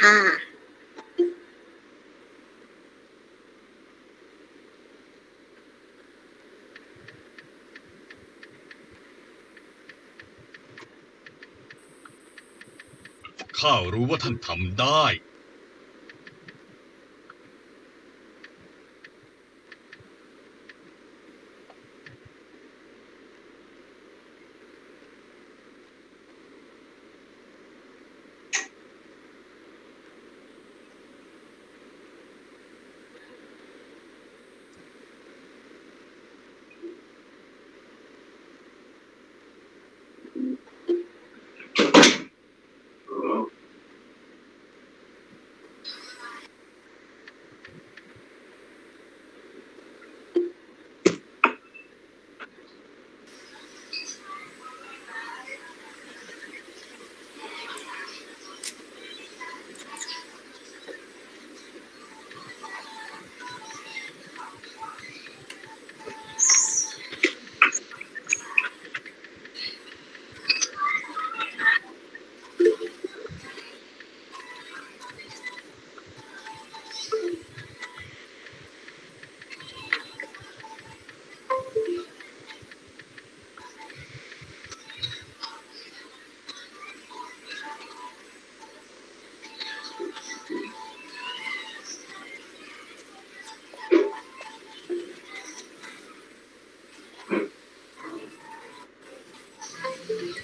ค่ะ ข้ารู้ว่าท่านทำได้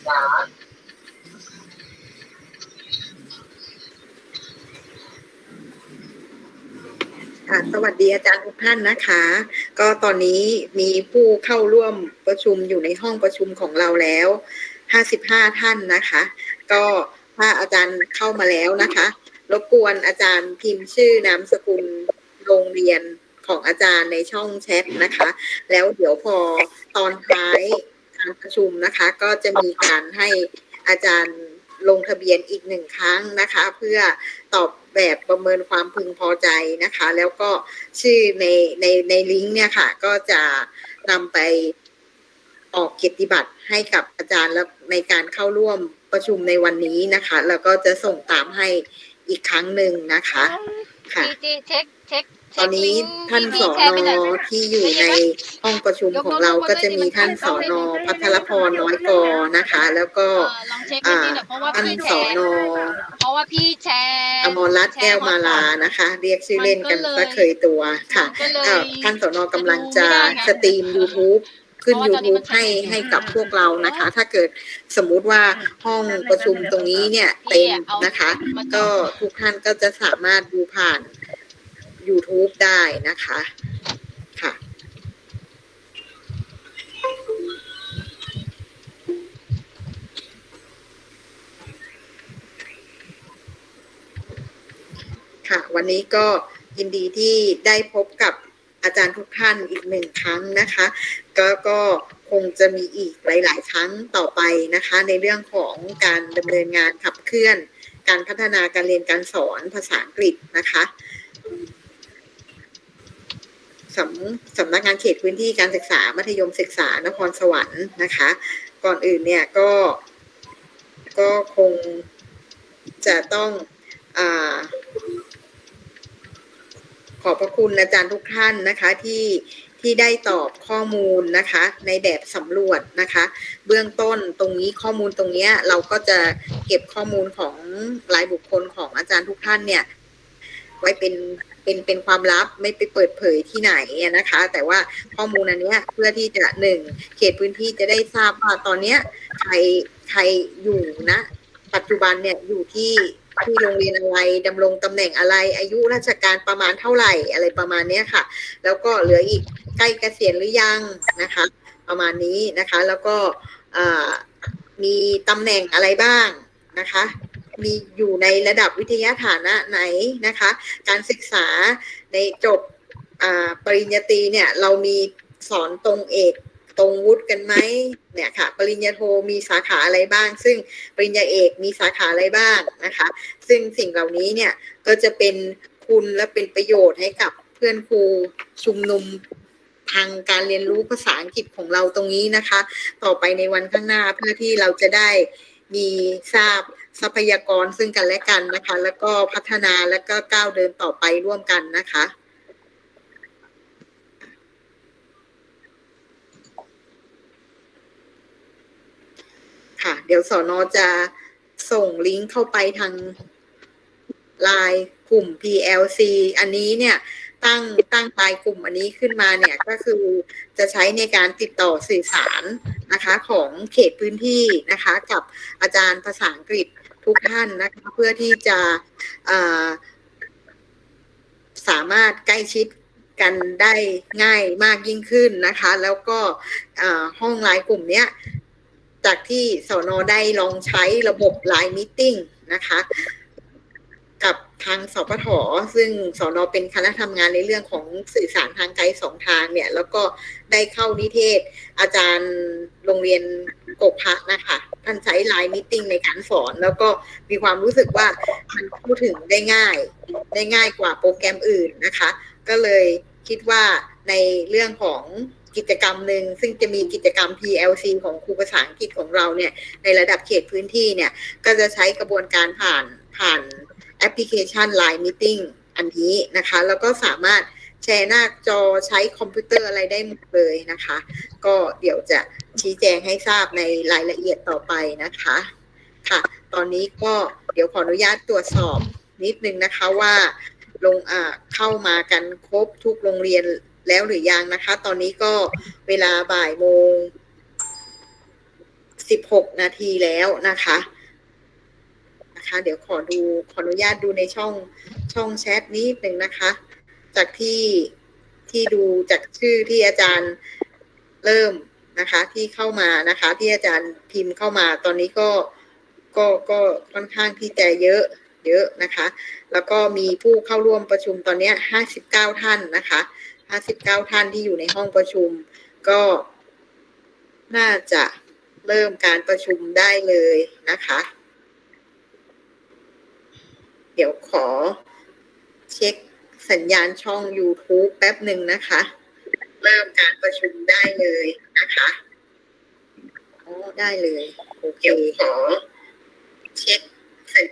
ค่ะสวัสดีอาจารย์ทุกท่านนะคะ ก็ตอนนี้มีผู้เข้าร่วมประชุมอยู่ในห้องประชุมของเราแล้ว55ท่านนะคะ ก็ถ้าอาจารย์เข้ามาแล้วนะคะ รบกวนอาจารย์พิมพ์ชื่อนามสกุลโรงเรียนของอาจารย์ในช่องแชทนะคะ แล้วเดี๋ยวพอตอนท้าย การประชุมนะคะ ก็จะมีการให้อาจารย์ลงทะเบียนอีกหนึ่งครั้งนะคะ เพื่อตอบแบบประเมินความพึงพอใจนะคะ แล้วก็ชื่อในในในลิงก์เนี่ยค่ะ ก็จะนำไปออกเกียรติบัตรให้กับอาจารย์แล้วในการเข้าร่วมประชุมในวันนี้นะคะ แล้วก็จะส่งตามให้อีกครั้งหนึ่งนะคะ ค่ะจีจีเช็คเช็ค ตอนนี้ท่านสอนอที่อยู่ในห้องประชุมของเราก็จะมีท่านสอนอพัทรพรน้อยกอนะคะ แล้วก็เอ่อลองเช็คให้พี่หน่อยเพราะว่าท่านพี่สแชอร์นอเพราะว่าพี่แชร์อมรรัตน์แก้วมาลานะคะ เรียกชื่อเล่นกันซะเคยตัวค่ะก็เลยอ่าท่านสอนอกำลังจะสตรีม YouTube ขึ้น YouTube ให้ให้กับพวกเรานะคะ ถ้าเกิดสมมุติว่าห้องประชุมตรงนี้เนี่ยเต็มนะคะ ก็ทุกท่านก็จะสามารถดูผ่าน YouTube ได้นะคะค่ะค่ะ วันนี้ก็ยินดีที่ได้พบกับอาจารย์ทุกท่านอีกหนึ่งครั้งนะคะ ก็ก็คงจะมีอีกหลาย ๆ ครั้งต่อไปนะคะ ในเรื่องของการดำเนินงานขับเคลื่อน การพัฒนาการเรียนการสอนภาษาอังกฤษนะคะ สำสำนักงานเขตพื้นที่การศึกษา มัธยมศึกษานครสวรรค์นะคะ ก่อนอื่นเนี่ยก็ก็คงจะต้องอขอบพระคุณอาจารย์ทุกท่านนะคะที่ที่ได้ตอบข้อมูลนะคะ ในแบบสำรวจนะคะ เบื้องต้นตรงนี้ข้อมูลตรงเนี้ยเราก็จะเก็บข้อมูลของรายบุคคลของอาจารย์ทุกท่านเนี่ย ไว้เป็น เป็นเป็นความลับไม่ไปเปิดเผยที่ไหนนะคะ แต่ว่าข้อมูลอันนี้เพื่อที่จะหนึ่งเขตพื้นที่จะได้ทราบว่าตอนเนี้ยใครใครอยู่นะ ปัจจุบันเนี่ยอยู่ที่ที่โรงเรียนอะไรดำรงตำแหน่งอะไรอายุราชการประมาณเท่าไหร่อะไรประมาณเนี้ยค่ะ แล้วก็เหลืออีกใกล้เกษียณหรือยังนะคะ ประมาณนี้นะคะ แล้วก็มีตำแหน่งอะไรบ้างนะคะ มีอยู่ในระดับวิทยาฐานะไหนนะคะ การศึกษาในจบปริญญาตรีเนี่ยเรามีสอนตรงเอกตรงวุฒิกันไหมเนี่ยค่ะ ปริญญาโทมีสาขาอะไรบ้าง ซึ่งปริญญาเอกมีสาขาอะไรบ้างนะคะ ซึ่งสิ่งเหล่านี้เนี่ยก็จะเป็นคุณและเป็นประโยชน์ให้กับเพื่อนครูชุมนุมทางการเรียนรู้ภาษาอังกฤษของเราตรงนี้นะคะ ต่อไปในวันข้างหน้าเพื่อที่เราจะได้มีทราบ ทรัพยากรซึ่งกันและกันนะคะ แล้วก็พัฒนาแล้วก็ก้าวเดินต่อไปร่วมกันนะคะค่ะ เดี๋ยวสอนอจะส่งลิงก์เข้าไปทางไลน์กลุ่ม PLC อันนี้เนี่ยตั้งตั้งไลน์กลุ่มอันนี้ขึ้นมาเนี่ยก็คือจะใช้ในการติดต่อสื่อสารนะคะของเขตพื้นที่นะคะ กับอาจารย์ภาษาอังกฤษ ทุกท่านนะคะเพื่อที่จะาสามารถใกล้ชิดกันได้ง่ายมากยิ่งขึ้นนะคะ แล้วก็ห้องไลน์กลุ่มเนี้ยจากที่สอนอได้ลองใช้ระบบไลน์มิ팅นะคะ กับ ทางสปทซึ่งสอนอเป็นคณะทำงานในเรื่องของสื่อสารทางไกลสองทางเนี่ย แล้วก็ได้เข้านิเทศ อาจารย์โรงเรียนกบพระนะคะท่านใช้ไลน์มิ팅ในการสอน แล้วก็มีความรู้สึกว่ามันพูดถึงได้ง่าย ได้ง่ายกว่าโปรแกรมอื่นนะคะ ก็เลยคิดว่าในเรื่องของกิจกรรมหนึ่งซึ่งจะมีกิจกรรม PLC ของครูภาษาอังกฤษของเราเนี่ยในระดับเขตพื้นที่เนี่ยก็จะใช้กระบวนการผ่านผ่าน แอปพลิเคชัน Line Meeting อันนี้นะคะ แล้วก็สามารถแชร์หน้าจอใช้คอมพิวเตอร์อะไรได้หมดเลยนะคะ ก็เดี๋ยวจะชี้แจงให้ทราบในรายละเอียดต่อไปนะคะ ค่ะ ตอนนี้ก็เดี๋ยวขออนุญาตตรวจสอบนิดนึงนะคะว่าลงอ่าเข้ามากันครบทุกโรงเรียนแล้วหรือยังนะคะ ตอนนี้ก็เวลาบ่ายโมง16นาทีแล้วนะคะ นะคะ เดี๋ยวขอดูขออนุญาตดูในช่องช่องแชทนิดหนึ่งนะคะ จากที่ที่ดูจากชื่อที่อาจารย์เริ่มนะคะ ที่เข้ามานะคะ ที่อาจารย์พิมพ์เข้ามาตอนนี้ก็ก็ก็ค่อนข้างที่จะเยอะเยอะนะคะ แล้วก็มีผู้เข้าร่วมประชุมตอนนี้ห้าสิบเก้าท่านนะคะห้าสิบเก้าท่านที่อยู่ในห้องประชุม ก็น่าจะเริ่มการประชุมได้เลยนะคะ เดี๋ยวขอเช็คสัญญาณช่อง YouTube แป๊บหนึ่งนะคะ เริ่มการประชุมได้เลยนะคะอ๋อได้เลยโอเคขอเช็คสัญ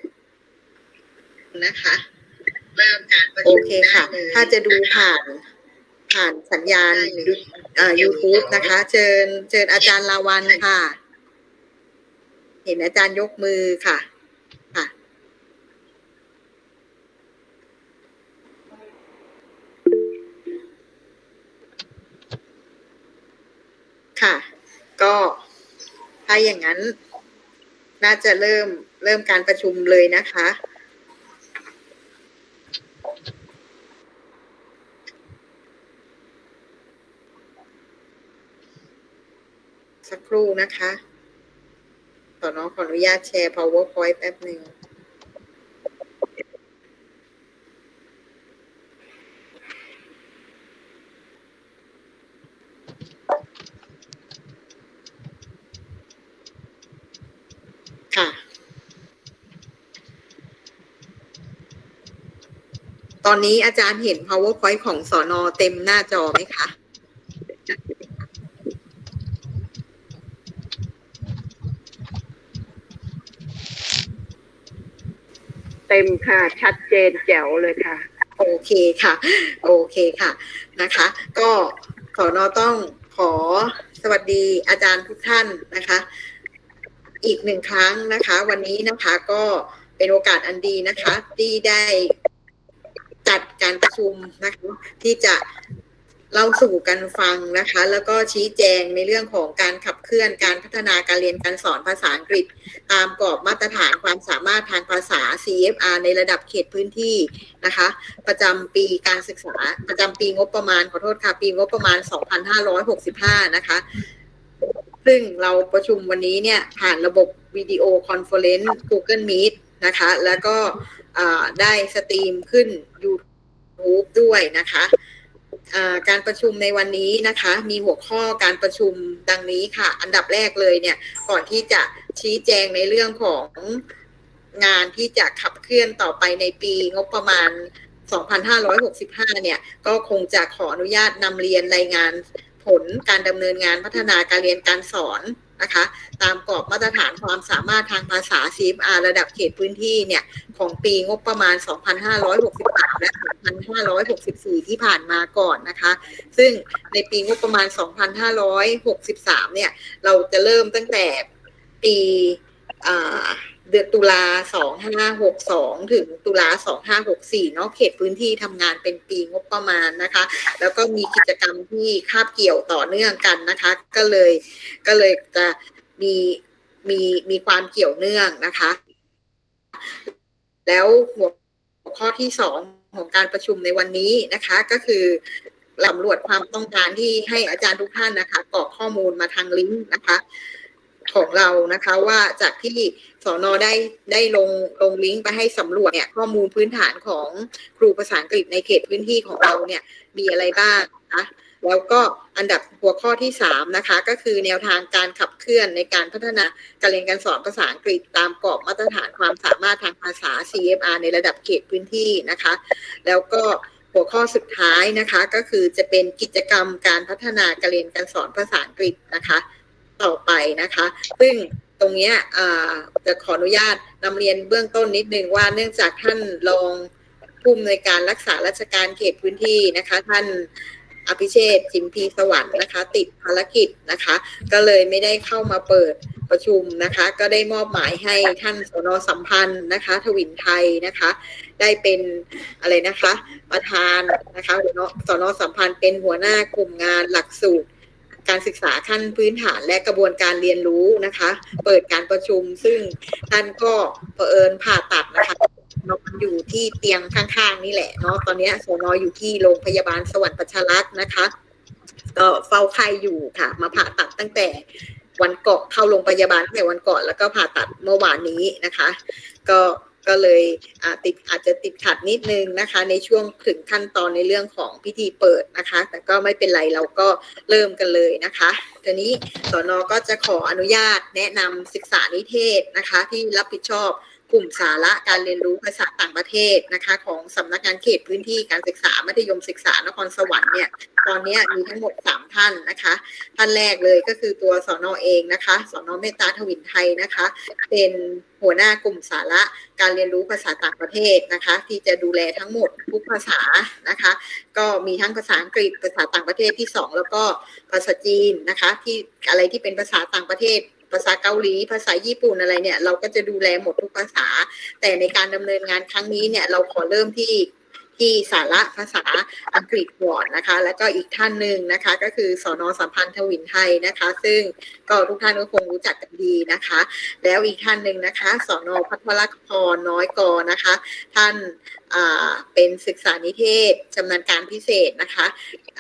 นะคะเริ่มการประชุมโอเคค่ะ ถ้าจะดูผ่านผ่านสัญญาณอ่า YouTube นะคะ เชิญเชิญอาจารย์ลาวันค่ะ เห็นอาจารย์ยกมือค่ะค่ะ ค่ะ ก็ถ้าอย่างนั้น น่าจะเริ่มเริ่มการประชุมเลยนะคะ สักครู่นะคะขอน้องขออนุญาตแชร์ powerpoint แป๊บหนึ่ง ค่ะ ตอนนี้อาจารย์เห็น powerpoint ของสอนอเต็มหน้าจอไหมคะ เต็มค่ะ ชัดเจนแจ๋วเลยค่ะ โอเคค่ะ โอเคค่ะนะคะ ก็ขอนอต้องขอสวัสดีอาจารย์ทุกท่านนะคะ อีกหนึ่งครั้งนะคะ วันนี้นะคะก็เป็นโอกาสอันดีนะคะ ที่ได้จัด การประชุมนะคะที่จะเล่าสู่กันฟังนะคะ แล้วก็ชี้แจงในเรื่องของการขับเคลื่อนการพัฒนาการเรียนการสอนภาษาอังกฤษ ตามกรอบมาตรฐานความสามารถทางภาษา CFR ในระดับเขตพื้นที่นะคะ ประจำปีการศึกษาประจำปีงบประมาณขอโทษค่ะ ปีงบประมาณ 2565 นะคะ ซึ่งเราประชุมวันนี้เนี่ย ผ่านระบบวิดีโอคอนเฟอเรนซ์ Google Meet นะคะ แล้วก็ได้สตรีมขึ้น YouTube ด้วยนะคะการประชุมในวันนี้นะคะ มีหัวข้อการประชุมดังนี้ค่ะ อันดับแรกเลยเนี่ย ก่อนที่จะชี้แจงในเรื่องของงานที่จะขับเคลื่อนต่อไปในปีงบประมาณ 2565 เนี่ย ก็คงจะขออนุญาตนำเรียนรายงานผลการดำเนินงานพัฒนาการเรียนการสอน นะคะ ตามกรอบมาตรฐานความสามารถทางภาษา CFR ระดับเขตพื้นที่เนี่ยของปีงบประมาณ 2,568 และ 2564 ที่ผ่านมาก่อนนะคะ ซึ่งในปีงบประมาณ 2563 เนี่ย เราจะเริ่มตั้งแต่ปีอ่า เดือนตุลา2562ถึงตุลา2564เนาะเขตพื้นที่ทำงานเป็นปีงบประมาณนะคะ แล้วก็มีกิจกรรมที่คาบเกี่ยวต่อเนื่องกันนะคะ ก็เลยก็เลยจะมีมีมีความเกี่ยวเนื่องนะคะ แล้วหัวข้อที่สองของการประชุมในวันนี้นะคะ ก็คือสำรวจความต้องการที่ให้อาจารย์ทุกท่านนะคะกรอกข้อมูลมาทางลิงก์นะคะ ของเรานะคะว่าจากที่ สอนอได้ได้ลงลงลิงก์ไปให้สำรวจเนี่ยข้อมูลพื้นฐานของครูภาษาอังกฤษในเขตพื้นที่ของเราเนี่ยมีอะไรบ้างนะคะแล้วก็อันดับหัวข้อที่สามนะคะก็คือแนวทางการขับเคลื่อนในการพัฒนาการเรียนการสอนภาษาอังกฤษตามกรอบมาตรฐานความสามารถทางภาษา CFR ในระดับเขตพื้นที่นะคะ แล้วก็หัวข้อสุดท้ายนะคะก็คือจะเป็นกิจกรรมการพัฒนาการเรียนการสอนภาษาอังกฤษนะคะ ต่อไปนะคะ ซึ่ง ตรงนี้จะขออนุญาตนำเรียนเบื้องต้นนิดนึงว่าเนื่องจากท่านรองผู้อำนวยการรักษาราชการเขตพื้นที่นะคะ ท่านอภิเชษจิมพีสวรรค์นะคะ ติดภารกิจนะคะ ก็เลยไม่ได้เข้ามาเปิดประชุมนะคะ ก็ได้มอบหมายให้ท่านสนสัมพันธ์นะคะ ทวินไทยนะคะ ได้เป็นอะไรนะคะ ประธานนะคะสนสัมพันธ์เป็นหัวหน้ากลุ่มงานหลักสูตร การศึกษาขั้นพื้นฐานและกระบวนการเรียนรู้นะคะ เปิดการประชุมซึ่งท่านก็เผอิญผ่าตัดนะคะนอนอยู่ที่เตียงข้างๆนี่แหละเนาะตอนนี้สนอยู่ที่โรงพยาบาลสวรรค์ประชารักษ์นะคะก็เฝ้าไข้อยู่ค่ะ มาผ่าตัดตั้งแต่วันเก่อนเข้าโรงพยาบาลตั้งแต่วันก่อนแล้วก็ผ่าตัดเมื่อวานนี้นะคะ ก็ ก็เลยอาติดอาจจะติดขัดนิดนึงนะคะ ในช่วงถึงขั้นตอนในเรื่องของพิธีเปิดนะคะ แต่ก็ไม่เป็นไรเราก็เริ่มกันเลยนะคะทีนี้สอนอก็จะขออนุญาตแนะนำศึกษานิเทศนะคะ ที่รับผิดชอบ กลุ่มสาระการเรียนรู้ภาษาต่างประเทศนะคะ ของสำนักงานเขตพื้นที่การศึกษามัธยมศึกษานครสวรรค์เนี่ยตอนนี้มีทั้งหมดสามท่านนะคะ ท่านแรกเลยก็คือตัวสอนอเองนะคะสอนอเมตตาทวินไทยนะคะ เป็นหัวหน้ากลุ่มสาระการเรียนรู้ภาษาต่างประเทศนะคะ ที่จะดูแลทั้งหมดทุกภาษานะคะ ก็มีทั้งภาษาอังกฤษภาษาต่างประเทศที่สองแล้วก็ภาษาจีนนะคะ ที่อะไรที่เป็นภาษาต่างประเทศ ภาษาเกาหลี ภาษาญี่ปุ่นอะไรเนี่ย เราก็จะดูแลหมดทุกภาษา แต่ในการดำเนินงานครั้งนี้เนี่ย เราขอเริ่มที่ ที่สาระภาษาอังกฤษก่อนนะคะ แล้วก็อีกท่านหนึ่งนะคะ ก็คือสอนอสัมพันธ์ทวินไทยนะคะ ซึ่งก็ทุกท่านก็คงรู้จักกันดีนะคะ แล้วอีกท่านหนึ่งนะคะสอนอพัทรพรน้อยกอนะคะ ท่านอ่าเป็นศึกษานิเทศชำนาญการพิเศษนะคะ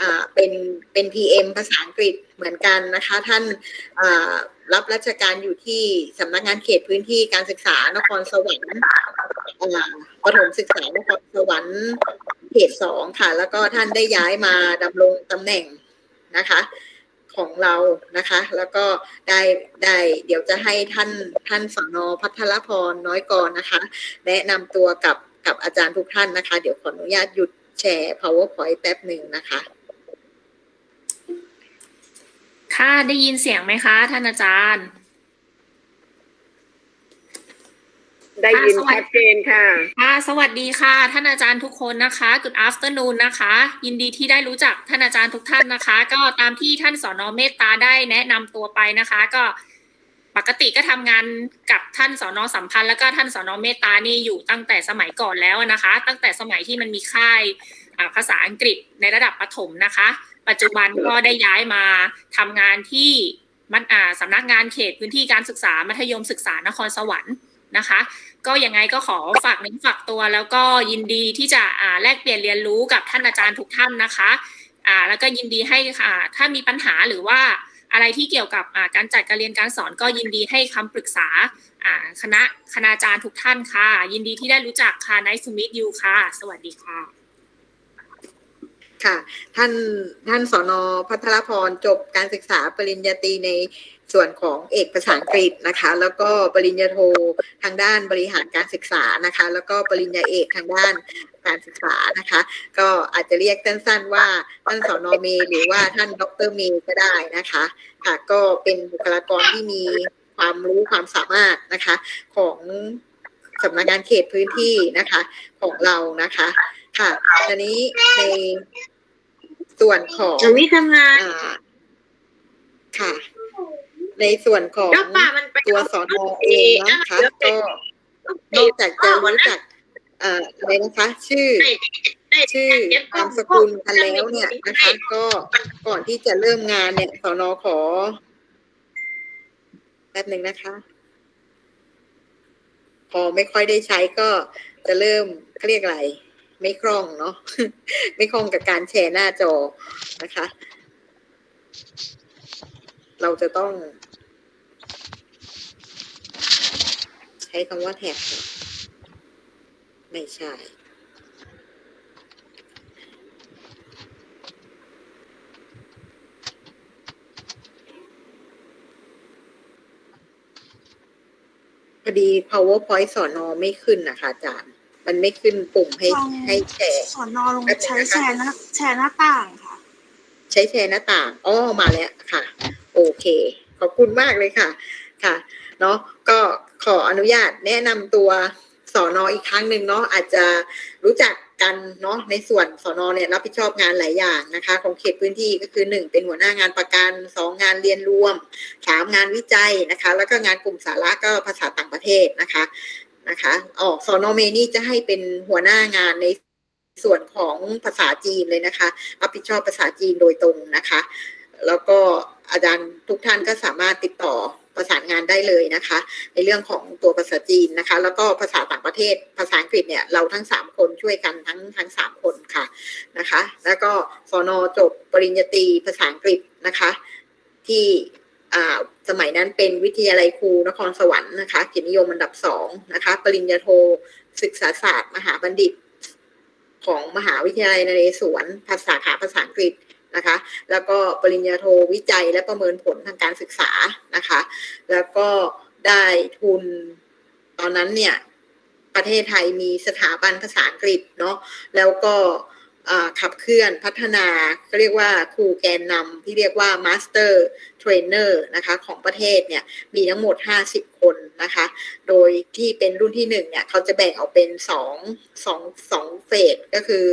อ่าเป็นเป็น PM ภาษาอังกฤษเหมือนกันนะคะ ท่านอ่ารับราชการอยู่ที่สำนักงานเขตพื้นที่การศึกษานครสวรรค์อ่า ประถมศึกษานครสวรรค์เขตสองค่ะ แล้วก็ท่านได้ย้ายมาดำรงตำแหน่งนะคะของเรานะคะ แล้วก็ได้ได้เดี๋ยวจะให้ท่านท่านสนพัทรพรน้อยกรนะคะ แนะนำตัวกับกับอาจารย์ทุกท่านนะคะ เดี๋ยวขออนุญาตหยุดแชร์ powerpoint แป๊บหนึ่งนะคะ ค่ะได้ยินเสียงไหมคะ ท่านอาจารย์ ได้ยินค่ะสวัสดีชัดเจนค่ะ ค่ะ สวัสดีค่ะ ท่านอาจารย์ทุกคนนะคะ Good afternoon นะคะ ยินดีที่ได้รู้จักท่านอาจารย์ทุกท่านนะคะ ก็ตามที่ท่านสอนอเมตตาได้แนะนำตัวไปนะคะ ก็ปกติก็ทำงานกับท่านสอนอสัมพันธ์แล้วก็ท่านสอนอเมตตานี่อยู่ตั้งแต่สมัยก่อนแล้วนะคะ ตั้งแต่สมัยที่มันมีค่ายอ่าภาษาอังกฤษในระดับประถมนะคะ ปัจจุบันก็ได้ย้ายมาทำงานที่มันอ่าสำนักงานเขตพื้นที่การศึกษามัธยมศึกษานครสวรรค์ นะคะ ก็ยังไงก็ขอฝากเน้นฝากตัว แล้วก็ยินดีที่จะอ่าแลกเปลี่ยนเรียนรู้กับท่านอาจารย์ทุกท่านนะคะอ่าแล้วก็ยินดีให้อ่าถ้ามีปัญหาหรือว่าอะไรที่เกี่ยวกับการจัดการเรียนการสอนก็ยินดีให้คำปรึกษาคณะคณาจารย์ทุกท่านค่ะ ยินดีที่ได้รู้จักค่ะ nice to meet you ค่ะ สวัสดีค่ะ ค่ะ ท่านท่านสอนอพัทรพรจบการศึกษาปริญญาตรีใน ส่วนของเอกภาษาอังกฤษนะคะ แล้วก็ปริญญาโททางด้านบริหารการศึกษานะคะ แล้วก็ปริญญาเอกทางด้านการศึกษานะคะ ก็อาจจะเรียกสั้นๆว่าท่านสนเมย์หรือว่าท่านดรเมย์ก็ได้นะคะค่ะก็เป็นบุคลากรที่มีความรู้ความสามารถนะคะของสำนักงานเขตพื้นที่นะคะของเรานะคะค่ะตอนนี้ในส่วนของจะวิทำงานอ่าค่ะ ในส่วนของแล้วป่ามันไปตัวสอนอเองนะคะก็นอกจากจะรู้จักเอ่ออะไรนะคะ ชื่อ ชื่อนามสกุลกันแล้วเนี่ยนะคะ ก็ก่อนที่จะเริ่มงานเนี่ยสอนอขอแป๊บหนึ่งนะคะ พอไม่ค่อยได้ใช้ก็จะเริ่มเขาเรียกอะไร ไม่คล่องเนาะไม่คล่องกับการแชร์หน้าจอนะคะ เราจะต้อง ใช้คำว่าแท็บไม่ใช่พอดี powerpoint สอนอไม่ขึ้นนะคะอาจารย์ มันไม่ขึ้นปุ่มให้ช่องให้แชร์สอนอลงใช้แชร์หน้าแชร์หน้าต่างค่ะ ใช้แชร์หน้าต่างอ๋อมาแล้วค่ะ โอเค ขอบคุณมากเลยค่ะ ค่ะเนาะก็ขออนุญาตแนะนำตัวสอนออีกครั้งหนึ่งเนาะอาจจะรู้จักกันเนาะในส่วนสอนอเนี่ยรับผิดชอบงานหลายอย่างนะคะ ของเขตพื้นที่ก็คือหนึ่งเป็นหัวหน้างานประกันสองงานเรียนรวมสามงานวิจัยนะคะ แล้วก็งานกลุ่มสาระก็ภาษาต่างประเทศนะคะนะคะออกสอนอเมนี่จะให้เป็นหัวหน้างานในส่วนของภาษาจีนเลยนะคะรับผิดชอบภาษาจีนโดยตรงนะคะ แล้วก็ อาจารย์ทุกท่านก็สามารถติดต่อประสานงานได้เลยนะคะ ในเรื่องของตัวภาษาจีนนะคะ แล้วก็ภาษาต่างประเทศ ภาษาอังกฤษเนี่ยเราทั้งสามคนช่วยกันทั้งทั้งสามคนค่ะนะคะ แล้วก็สอนอจบปริญญาตรีภาษาอังกฤษนะคะ ที่อ่าสมัยนั้นเป็นวิทยาลัยครูนครสวรรค์นะคะเกียรตินิยมอันดับสองนะคะ ปริญญาโทศึกษาศาสตร์ มหาบัณฑิต ของมหาวิทยาลัยนเรศวรภาษาขาภาษาอังกฤษ นะคะ แล้วก็ปริญญาโทวิจัยและประเมินผลทางการศึกษานะคะ แล้วก็ได้ทุนตอนนั้นเนี่ยประเทศไทยมีสถาบันภาษาอังกฤษเนาะแล้วก็ขับเคลื่อนพัฒนาเรียกว่าครูแกนนำที่เรียกว่า Master Trainer นอร์นะคะของประเทศเนี่ยมีทั้งหมด 50 คนนะคะ โดยที่เป็นรุ่นที่หนึ่งเนี่ยเขาจะแบ่งออกเป็นสองสองสองเฟสก็คือ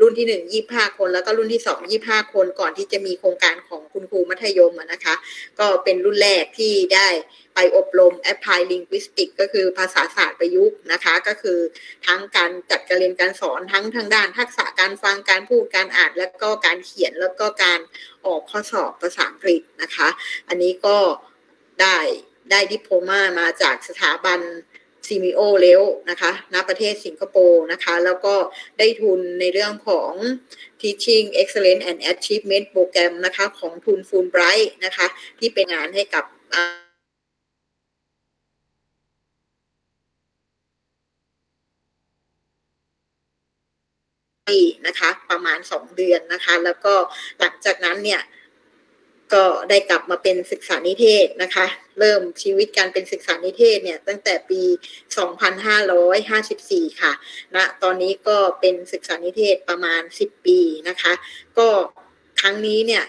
รุ่นที่หนึ่งยี่ห้าคน แล้วก็รุ่นที่สองยี่ห้าคน ก่อนที่จะมีโครงการของคุณครูมัธยมนะคะ ก็เป็นรุ่นแรกที่ได้ไปอบรม Apply Linguistics ก็คือภาษาศาสตร์ประยุกต์นะคะ ก็คือทั้งการจัดการเรียนการสอนทั้งทางด้านทักษะการฟังการพูดการอ่านแล้วก็การเขียนแล้วก็การออกข้อสอบภาษาอังกฤษนะคะ อันนี้ก็ได้ได้ดิโพมามาจากสถาบัน ซีมิโอเลวนะคะณประเทศสิงคโปร์นะคะ แล้วก็ได้ทุนในเรื่องของ Teaching Excellence and Achievement Program นะคะของทุน Fulbright นะคะ ที่เป็นงานให้กับปีนะคะประมาณสองเดือนนะคะ แล้วก็หลังจากนั้นเนี่ย ก็ได้กลับมาเป็นศึกษานิเทศนะคะ เริ่มชีวิตการเป็นศึกษานิเทศเนี่ยตั้งแต่ปี 2554 ค่ะณนะตอนนี้ก็เป็นศึกษานิเทศประมาณ 10 ปีนะคะ ก็ครั้งนี้เนี่ย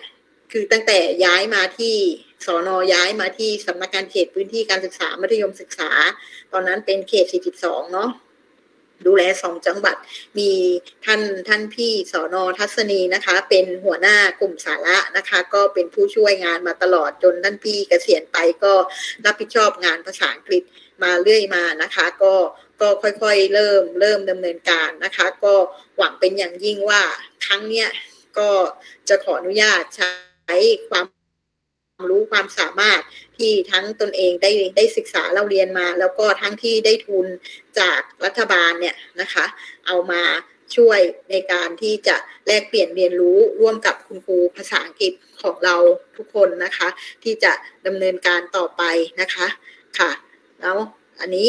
คือตั้งแต่ย้ายมาที่สอนอย้ายมาที่สำนักงานเขตพื้นที่การศึกษามัธยมศึกษา ตอนนั้นเป็นเขต 42 เนาะ ดูแลสองจังหวัด มีท่านท่านพี่สอนอทัศนีนะคะ เป็นหัวหน้ากลุ่มสาระนะคะ ก็เป็นผู้ช่วยงานมาตลอดจนท่านพี่เกษียณไปก็รับผิดชอบงานภาษาอังกฤษมาเรื่อยมานะคะ ก็ก็ค่อยๆ เริ่มเริ่มดำเนินการนะคะ ก็หวังเป็นอย่างยิ่งว่าครั้งเนี้ยก็จะขออนุญาตใช้ความ รู้ความสามารถที่ทั้งตนเองได้ได้ศึกษาเราเรียนมา แล้วก็ทั้งที่ได้ทุนจากรัฐบาลเนี่ยนะคะ เอามาช่วยในการที่จะแลกเปลี่ยนเรียนรู้ร่วมกับคุณครูภาษาอังกฤษของเราทุกคนนะคะ ที่จะดำเนินการต่อไปนะคะค่ะ แล้วอันนี้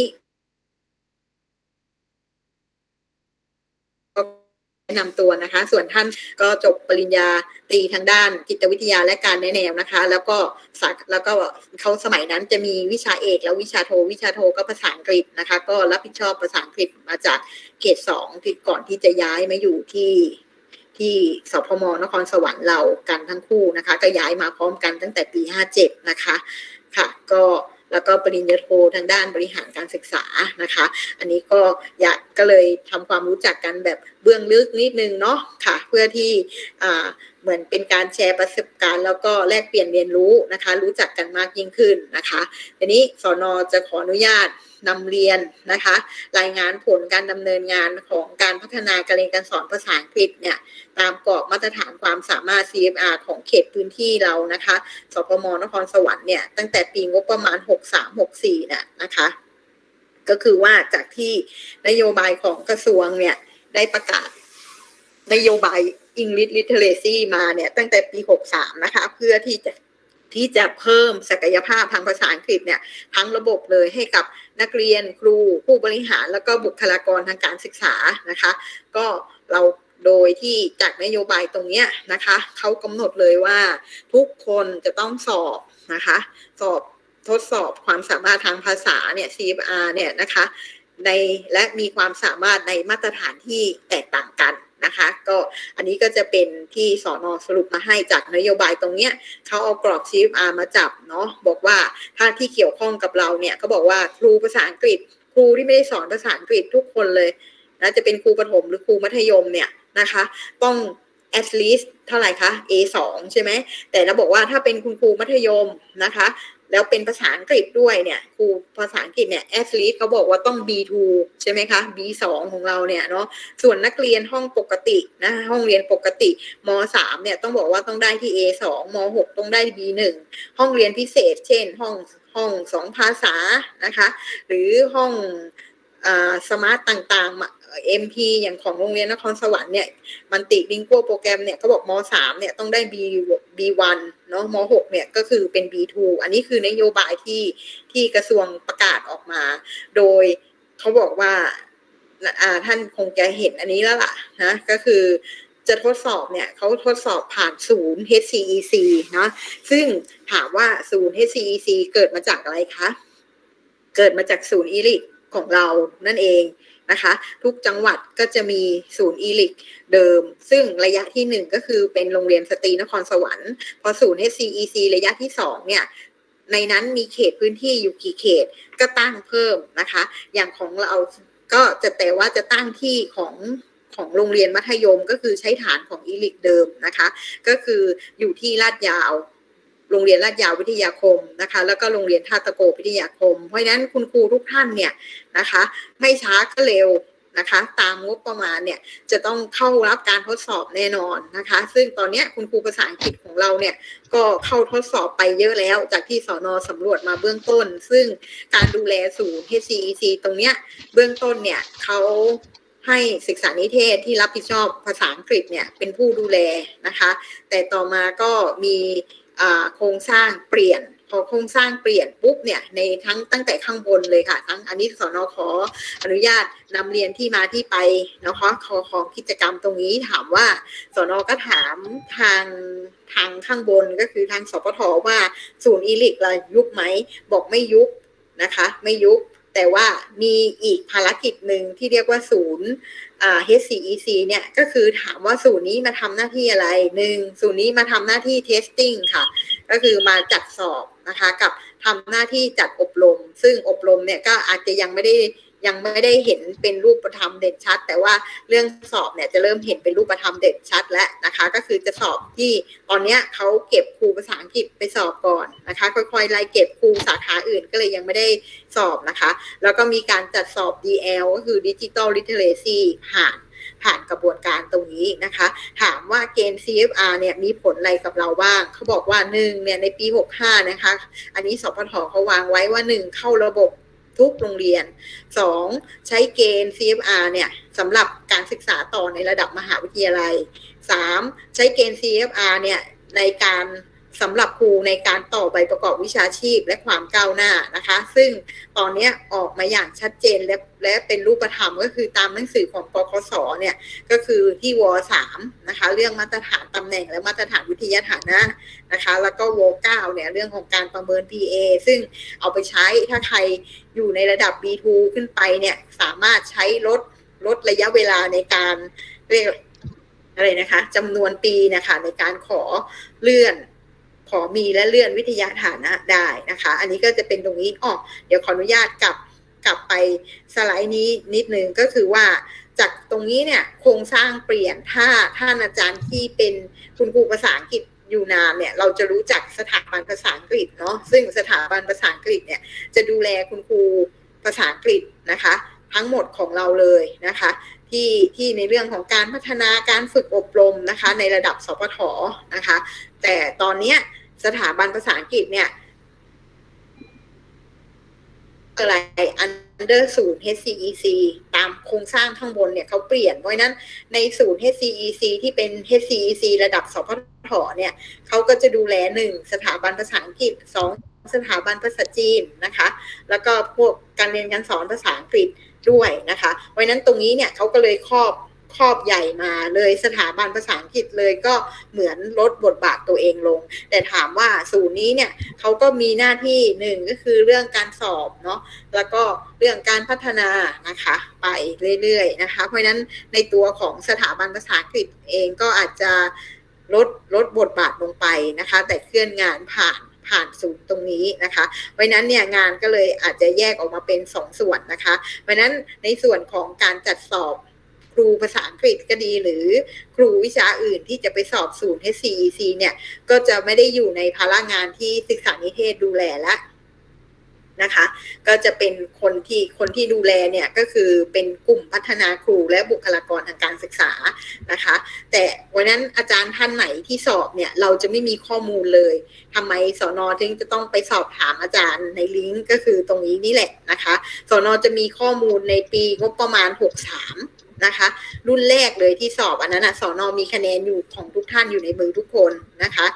ก็นำตัวนะคะ ส่วนท่านก็จบปริญญาตรีทางด้านจิตวิทยาและการแนะแนวนะคะ แล้วก็สาแล้วก็เขาสมัยนั้นจะมีวิชาเอกแล้ววิชาโท วิชาโทก็ภาษาอังกฤษนะคะ ก็รับผิดชอบภาษาอังกฤษมาจากเขตสองที่ก่อนที่จะย้ายมาอยู่ที่ที่สพมนครสวรรค์เรากันทั้งคู่นะคะ ก็ย้ายมาพร้อมกันตั้งแต่ปี 57 นะคะ ค่ะ ก็ แล้วก็ปริญญาโททางด้านบริหารการศึกษานะคะ อันนี้ก็อยากก็เลยทำความรู้จักกันแบบเบื้องลึกนิดนึงเนาะค่ะ เพื่อที่เหมือนเป็นการแชร์ประสบการณ์ แล้วก็แลกเปลี่ยนเรียนรู้นะคะ รู้จักกันมากยิ่งขึ้นนะคะทีนี้สอนอจะขออนุญาต นำเรียนนะคะ รายงานผลการดำเนินงานของการพัฒนาการเรียนการสอนภาษาอังกฤษเนี่ยตามกรอบมาตรฐานความสามารถ CFR ของเขตพื้นที่เรานะคะสพมนครสวรรค์เนี่ยตั้งแต่ปีงบประมาณ 63-64เนี่ยนะคะ ก็คือว่าจากที่นโยบายของกระทรวงเนี่ยได้ประกาศนโยบาย English Literacy มาเนี่ยตั้งแต่ปี 63 นะคะ เพื่อที่จะ ที่จะเพิ่มศักยภาพทางภาษาอังกฤษเนี่ยทั้งระบบเลยให้กับนักเรียนครูผู้บริหาร แล้วก็บุคลากรทางการศึกษานะคะ ก็เราโดยที่จากนโยบายตรงนี้นะคะเขากำหนดเลยว่าทุกคนจะต้องสอบนะคะ สอบทดสอบความสามารถทางภาษาเนี่ย CFR เนี่ยนะคะในและมีความสามารถในมาตรฐานที่แตกต่างกัน นะคะ ก็อันนี้ก็จะเป็นที่สอนอสรุปมาให้จากนโยบายตรงเนี้ยเขาเอากรอบ CFR มาจับเนาะบอกว่าถ้าที่เกี่ยวข้องกับเราเนี่ยก็บอกว่าครูภาษาอังกฤษ ครูที่ไม่ได้สอนภาษาอังกฤษทุกคนเลยนะจะเป็นครูประถมหรือครูมัธยมเนี่ยนะคะ ต้อง at least เท่าไหร่คะ A2 ใช่ไหมแต่เราบอกว่าถ้าเป็นคุณครูมัธยมนะคะ แล้วเป็นภาษาอังกฤษด้วยเนี่ยครูภาษาอังกฤษเนี่ย at least เขาบอกว่าต้อง B2 ใช่ไหมคะ B2 ของเราเนี่ยเนาะส่วนนักเรียนห้องปกตินะห้องเรียนปกติม 3 เนี่ยต้องบอกว่าต้องได้ที่ A2 ม 6 ต้องได้ B1 ห้องเรียนพิเศษ เช่น ห้องห้องสองภาษานะคะ หรือห้องสมาร์ตต่างๆ เอ็มา MP อย่างของโรงเรียนนครสวรรค์เนี่ยมันติลิงกัวโปรแกรมเนี่ยเขาบอกม3เนี่ยต้องได้ B B1 เนาะม6เนี่ยก็คือเป็น B2 อันนี้คือนโยบายที่ที่กระทรวงประกาศออกมา โดยเขาบอกว่าท่านคงจะเห็นอันนี้แล้วล่ะนะก็คือจะทดสอบเนี่ยเขาทดสอบผ่านศูนย์ HCEC นะซึ่งถามว่าศูนย์ HCEC เกิดมาจากอะไรคะ เกิดมาจากศูนย์อีลิของเรานั่นเอง นะคะ ทุกจังหวัดก็จะมีศูนย์อีลิกเดิม ซึ่งระยะที่หนึ่งก็คือเป็นโรงเรียนสตรีนครสวรรค์พอศูนย์ HCEC ระยะที่สองเนี่ยในนั้นมีเขตพื้นที่อยู่กี่เขตก็ตั้งเพิ่มนะคะ อย่างของเราก็จะแต่ว่าจะตั้งที่ของของโรงเรียนมัธยมก็คือใช้ฐานของอีลิกเดิมนะคะ ก็คืออยู่ที่ลาดยาว โรงเรียนลาดยาววิทยาคมนะคะ แล้วก็โรงเรียนท่าตะโกวิทยาคม เพราะฉะนั้นคุณครูทุกท่านเนี่ยนะคะ ไม่ช้าก็เร็วนะคะ ตามงบประมาณเนี่ยจะต้องเข้ารับการทดสอบแน่นอนนะคะ ซึ่งตอนนี้คุณครูภาษาอังกฤษของเราเนี่ยก็เข้าทดสอบไปเยอะแล้ว จากที่สอนอสำรวจมาเบื้องต้น ซึ่งการดูแลศูนย์ HCEC ตรงเนี้ยเบื้องต้นเนี่ยเขาให้ศึกษานิเทศที่รับผิดชอบภาษาอังกฤษเนี่ยเป็นผู้ดูแลนะคะ แต่ต่อมาก็มี โครงสร้างเปลี่ยนพอโครงสร้างเปลี่ยนปุ๊บเนี่ยในทั้งตั้งแต่ข้างบนเลยค่ะ ทั้งอันนี้สอนอขออนุญาตนำเรียนที่มาที่ไปนะคะขอของกิจกรรมตรงนี้ถามว่าสอนอก็ถามทางทางข้างบนก็คือทางสปทว่าศูนย์อีลิกเรายุบไหมบอกไม่ยุบนะคะ ไม่ยุบ แต่ว่ามีอีกภารกิจหนึ่งที่เรียกว่าศูนย์ HCEC เนี่ยก็คือถามว่าศูนย์นี้มาทำหน้าที่อะไรหนึ่งศูนย์นี้มาทำหน้าที่ testing ค่ะ ก็คือมาจัดสอบนะคะ กับทำหน้าที่จัดอบรม ซึ่งอบรมเนี่ยก็อาจจะยังไม่ได้ ยังไม่ได้เห็นเป็นรูปธรรมเด่นชัด แต่ว่าเรื่องสอบเนี่ยจะเริ่มเห็นเป็นรูปธรรมเด่นชัดแล้วนะคะ ก็คือจะสอบที่ตอนนี้เขาเก็บครูภาษาอังกฤษไปสอบก่อนนะคะ ค่อยๆไล่เก็บครูสาขาอื่นก็เลยยังไม่ได้สอบนะคะ แล้วก็มีการจัดสอบ DL ก็คือ Digital Literacy ผ่านผ่านกระบวนการตรงนี้นะคะ ถามว่าเกณฑ์ CFR เนี่ยมีผลอะไรกับเราบ้าง เขาบอกว่าหนึ่งเนี่ยในปี 65 นะคะ อันนี้สพทเขาวางไว้ว่าหนึ่งเข้าระบบ ทุกโรงเรียน 2. ใช้เกณฑ์ CFR เนี่ยสำหรับการศึกษาต่อในระดับมหาวิทยาลัย 3. ใช้เกณฑ์ CFR เนี่ยในการ สำหรับครูในการต่อใบประกอบวิชาชีพและความก้าวหน้านะคะ ซึ่งตอนนี้ออกมาอย่างชัดเจนและและเป็นรูปธรรมก็คือตามหนังสือของปคสเนี่ยก็คือที่วสามนะคะเรื่องมาตรฐานตำแหน่งและมาตรฐานวิทยาฐานะนะคะ แล้วก็วเก้าเนี่ยเรื่องของการประเมิน PA ซึ่งเอาไปใช้ถ้าใครอยู่ในระดับ B2 ขึ้นไปเนี่ยสามารถใช้ลดลดระยะเวลาในการเรียกอะไรนะคะจำนวนปีนะคะในการขอเลื่อน ขอมีและเลื่อนวิทยาฐานะได้นะคะ อันนี้ก็จะเป็นตรงนี้อ๋อเดี๋ยวขออนุญาตกลับกลับไปสไลด์นี้นิดนึงก็คือว่าจากตรงนี้เนี่ยโครงสร้างเปลี่ยนถ้าท่านอาจารย์ที่เป็นคุณครูภาษาอังกฤษอยู่นานเนี่ยเราจะรู้จักสถาบันภาษาอังกฤษเนาะซึ่งสถาบันภาษาอังกฤษเนี่ยจะดูแลคุณครูภาษาอังกฤษนะคะ ทั้งหมดของเราเลยนะคะ ที่ที่ในเรื่องของการพัฒนาการฝึกอบรมนะคะ ในระดับสปทนะคะ แต่ตอนเนี้ย สถาบันภาษาอังกฤษเนี่ยอะไร under ศูนย์ HCEC ตามโครงสร้างข้างบนเนี่ยเขาเปลี่ยน เพราะนั้นในศูนย์ HCEC ที่เป็น HCEC ระดับสพทเนี่ยเขาก็จะดูแลหนึ่งสถาบันภาษาอังกฤษสองสถาบันภาษาจีนนะคะ แล้วก็พวกการเรียนการสอนภาษาอังกฤษด้วยนะคะ เพราะนั้นตรงนี้เนี่ยเขาก็เลยครอบ ครอบใหญ่มาเลยสถาบันภาษาอังกฤษเลยก็เหมือนลดบทบาทตัวเองลง แต่ถามว่าศูนย์นี้เนี่ยเขาก็มีหน้าที่หนึ่งก็คือเรื่องการสอบเนาะแล้วก็เรื่องการพัฒนานะคะ ไปเรื่อยๆนะคะ เพราะนั้นในตัวของสถาบันภาษาอังกฤษเองก็อาจจะลดลดบทบาทลงไปนะคะ แต่เคลื่อนงานผ่านผ่านศูนย์ตรงนี้นะคะ เพราะนั้นเนี่ยงานก็เลยอาจจะแยกออกมาเป็นสองส่วนนะคะ เพราะนั้นในส่วนของการจัดสอบ ครูภาษาอังกฤษก็ดี หรือครูวิชาอื่นที่จะไปสอบศูนย์ HCEC เนี่ย ก็จะไม่ได้อยู่ในภาระงานที่ศึกษานิเทศดูแลแล้วนะคะ ก็จะเป็นคนที่คนที่ดูแลเนี่ยก็คือเป็นกลุ่มพัฒนาครูและบุคลากรทางการศึกษานะคะ แต่วันนั้นอาจารย์ท่านไหนที่สอบเนี่ยเราจะไม่มีข้อมูลเลยทำไมสอนอถึงจะต้องไปสอบถามอาจารย์ในลิงก์ก็คือตรงนี้นี่แหละนะคะสอนอจะมีข้อมูลในปีงบประมาณ 63 นะคะ รุ่นแรกเลยที่สอบอันนั้นนะสอนอมีคะแนนอยู่ของทุกท่านอยู่ในมือทุกคนนะคะ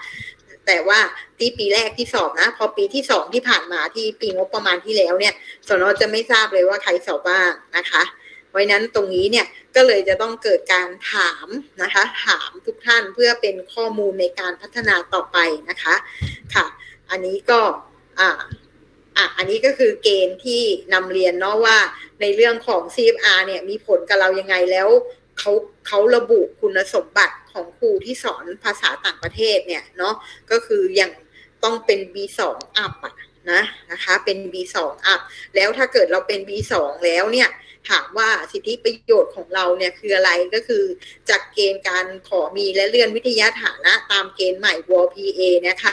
แต่ว่าที่ปีแรกที่สอบนะ พอปีที่สองที่ผ่านมาที่ปีงบประมาณที่แล้วเนี่ยสอนอจะไม่ทราบเลยว่าใครสอบบ้างนะคะเพราะนั้นตรงนี้เนี่ยก็เลยจะต้องเกิดการถามนะคะ ถามทุกท่านเพื่อเป็นข้อมูลในการพัฒนาต่อไปนะคะ ค่ะ อันนี้ก็อ่า อะอันนี้ก็คือเกณฑ์ที่นำเรียนเนาะว่าในเรื่องของ CFR เนี่ยมีผลกับเรายังไงแล้วเขาเขาระบุคุณสมบัติของครูที่สอนภาษาต่างประเทศเนี่ยเนาะก็คืออย่างต้องเป็น B2 อัพอะนะนะคะเป็น B2 อัพแล้วถ้าเกิดเราเป็น B2 แล้วเนี่ยถามว่าสิทธิประโยชน์ของเราเนี่ยคืออะไรก็คือจากเกณฑ์การขอมีและเลื่อนวิทยาฐานะ ตามเกณฑ์ใหม่ WPA นะคะ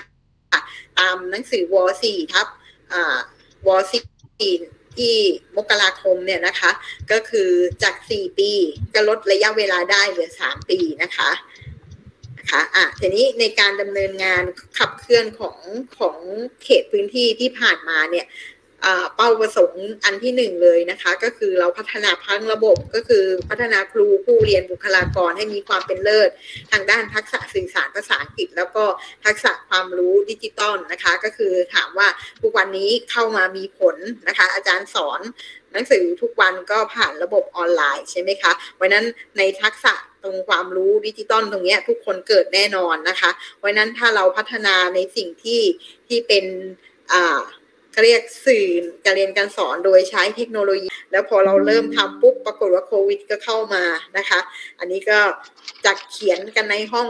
ตามหนังสือว4ทับ วอ่าว4ที่มกราคมเนี่ยนะคะ ก็คือจาก 4 ปีก็ลดระยะเวลาได้เหลือ 3 ปีนะคะนะคะอะทีนี้ในการดำเนินงานขับเคลื่อนของของเขตพื้นที่ที่ผ่านมาเนี่ย เป้าประสงค์อันที่หนึ่งเลยนะคะ ก็คือเราพัฒนาพังระบบก็คือพัฒนาครูผู้เรียนบุคลากรให้มีความเป็นเลิศ ทางด้านทักษะสื่อสารภาษาอังกฤษ แล้วก็ทักษะความรู้ดิจิตอลนะคะ ก็คือถามว่าทุกวันนี้เข้ามามีผลนะคะ อาจารย์สอนหนังสือทุกวันก็ผ่านระบบออนไลน์ใช่ไหมคะเพราะนั้นในทักษะตรงความรู้ดิจิตอลตรงนี้ทุกคนเกิดแน่นอนนะคะเพราะนั้นถ้าเราพัฒนาในสิ่งที่ที่เป็นอ่า เขาเรียกสื่อการเรียนการสอนโดยใช้เทคโนโลยี แล้วพอเราเริ่มทำปุ๊บปรากฏว่าโควิดก็เข้ามานะคะ อันนี้ก็จักเขียนกันในห้อง